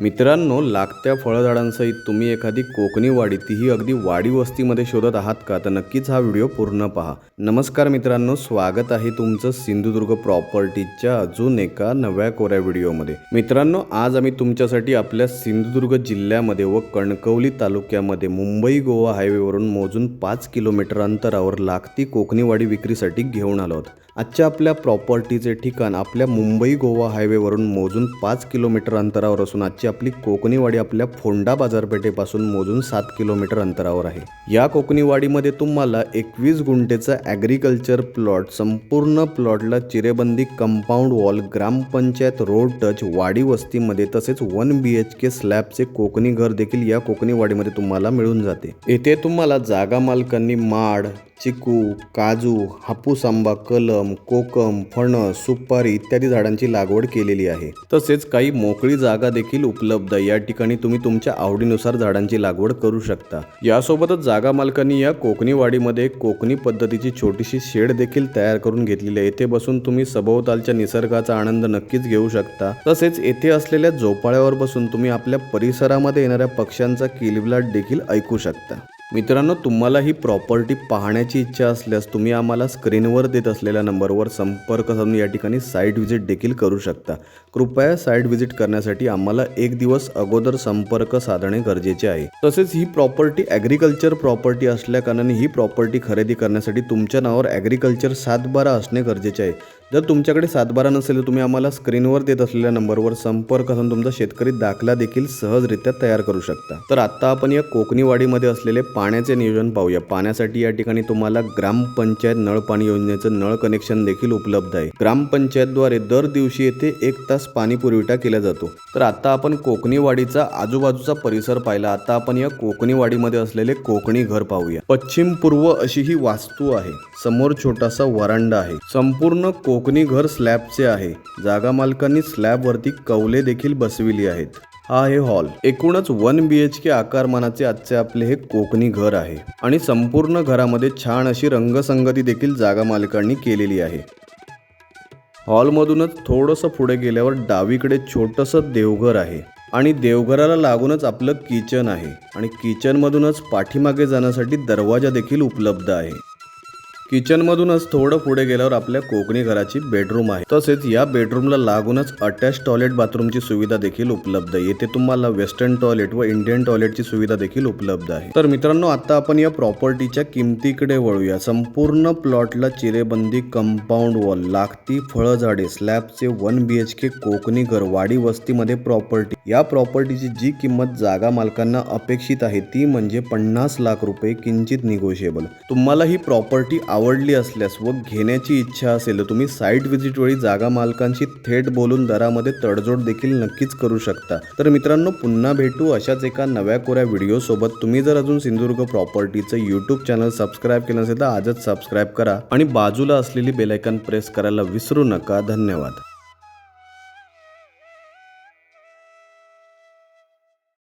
मित्रांनो लागत्या फळझाडांसहित तुम्ही एखादी कोकणी वाडी तीही अगदी वाडी वस्तीमध्ये शोधत आहात का? तर नक्कीच हा व्हिडिओ पूर्ण पहा. नमस्कार मित्रांनो स्वागत आहे तुमचं सिंधुदुर्ग प्रॉपर्टीच्या अजून एका नव्या कोऱ्या व्हिडिओमध्ये. मित्रांनो आज आम्ही तुमच्यासाठी आपल्या सिंधुदुर्ग जिल्ह्यामध्ये व कणकवली तालुक्यामध्ये मुंबई गोवा हायवेवरून मोजून पाच किलोमीटर अंतरावर लागती कोकणी वाडी विक्रीसाठी घेऊन आलो आहोत. आजच्या आपल्या प्रॉपर्टीचे ठिकाण आपल्या मुंबई गोवा हायवेवरून मोजून पाच किलोमीटर अंतरावर असून आजची आपली कोकणीवाडी आपल्या फोंडा बाजारपेठेपासून मोजून सात किलोमीटर अंतरावर आहे. या कोकणीवाडीमध्ये तुम्हाला एकवीस गुंठेचा ॲग्रिकल्चर प्लॉट संपूर्ण प्लॉटला चिरेबंदी compound wall grampanchayat road touch वाडी वस्तीमध्ये तसेच वन बी एच के स्लॅबचे कोकणी घर देखील या कोकणीवाडीमध्ये तुम्हाला मिळून जाते. येथे तुम्हाला जागा मालकांनी माड चिकू काजू हापूस आंबा कलम कोकम फणस सुपारी इत्यादी झाडांची लागवड केलेली आहे. तसेच काही मोकळी जागा देखील उपलब्ध. आहे या ठिकाणी तुम्ही तुमच्या आवडीनुसार झाडांची लागवड करू शकता. यासोबतच जागा मालकांनी या कोकणी वाडीमध्ये एक कोकणी पद्धतीची छोटीशी शेड देखील तयार करून घेतलेली आहे. येथे बसून तुम्ही सभोवतालच्या निसर्गाचा आनंद नक्कीच घेऊ शकता. तसेच येथे असलेल्या झोपाळ्यावर बसून तुम्ही आपल्या परिसरामध्ये येणाऱ्या पक्ष्यांचा किलबिलाट देखील ऐकू शकता. मित्रांनो तुम्हाला ही प्रॉपर्टी पाहण्याची इच्छा असल्यास तुम्ही आम्हाला स्क्रीनवर देत असलेल्या नंबरवर संपर्क साधून या ठिकाणी साईट व्हिजिट देखील करू शकता. कृपया साईट व्हिजिट करण्यासाठी आम्हाला एक दिवस अगोदर संपर्क साधणे गरजेचे आहे. तसेच ही प्रॉपर्टी ॲग्रिकल्चर प्रॉपर्टी असल्याकारणाने ही प्रॉपर्टी खरेदी करण्यासाठी तुमच्या नावावर ॲग्रिकल्चर सातबारा असणे गरजेचे आहे. जर तुमच्याकडे सातबारा नसेल तर तुम्ही आम्हाला स्क्रीनवर देत असलेल्या नंबरवर संपर्क साधून तुमचा शेतकरी दाखला देखील सहजरित्या तयार करू शकता. तर आता आपण या कोकणीवाडीमध्ये असलेले पाण्याचे नियोजन पाहूया. पाण्यासाठी या ठिकाणी तुम्हाला ग्रामपंचायत नळ पाणी योजनेचं नळ कनेक्शन देखील उपलब्ध आहे. ग्रामपंचायतद्वारे दर दिवशी येथे एक तास पाणी पुरवठा केला जातो. तर आता आपण कोकणीवाडीचा आजूबाजूचा परिसर पाहिला. आता आपण या कोकणीवाडीमध्ये असलेले कोकणी घर पाहूया. पश्चिम पूर्व अशी ही वास्तू आहे. समोर छोटासा वरांडा आहे. संपूर्ण कोकणी घर स्लॅबचे आहे. जागा मालकांनी स्लॅबवरती कौले देखील बसविली आहेत. हा आहे हॉल. एकूणच वन बी एच के आकारमानाचे आजचे आपले हे कोकणी घर आहे. आणि संपूर्ण घरामध्ये छान अशी रंगसंगती देखील जागा मालकांनी केलेली आहे. हॉलमधूनच थोडंसं पुढे गेल्यावर डावीकडे छोटंसं देवघर आहे. आणि देवघराला लागूनच आपलं किचन आहे. आणि किचनमधूनच पाठीमागे जाण्यासाठी दरवाजा देखील उपलब्ध आहे. किचनमधूनच थोडं पुढे गेल्यावर आपल्या कोकणी घराची बेडरूम आहे. तसेच या बेडरूमला लागूनच अटॅच टॉयलेट बाथरूमची सुविधा देखील उपलब्ध आहे. येथे तुम्हाला वेस्टर्न टॉयलेट व इंडियन टॉयलेटची सुविधा देखील उपलब्ध आहे. तर मित्रांनो आता आपण या प्रॉपर्टीच्या किमतीकडे वळूया. संपूर्ण प्लॉटला चिरेबंदी कंपाऊंड वॉल लागती फळझाडे स्लॅबचे one B H K Konkani घर वाडी वस्तीमध्ये प्रॉपर्टी. या प्रॉपर्टीची जी किंमत जागा मालकांना अपेक्षित आहे ती म्हणजे पन्नास लाख रुपये किंचित निगोशिएबल तुम्हाला ही प्रॉपर्टी आवडली असल्यास व घेण्याची इच्छा असेल तर तुम्ही साईट व्हिजिटवेळी जागा मालकांशी थेट बोलून दरामध्ये तडजोड देखील नक्कीच करू शकता. तर मित्रांनो पुन्हा भेटू अशाच एका नव्या कोऱ्या व्हिडिओ सोबत. तुम्ही जर अजून सिंधुदुर्ग प्रॉपर्टीचं यूट्यूब चॅनल सबस्क्राईब केलं नसेल तर आजच सबस्क्राईब करा. आणि बाजूला असलेली बेलायकन प्रेस करायला विसरू नका. धन्यवाद.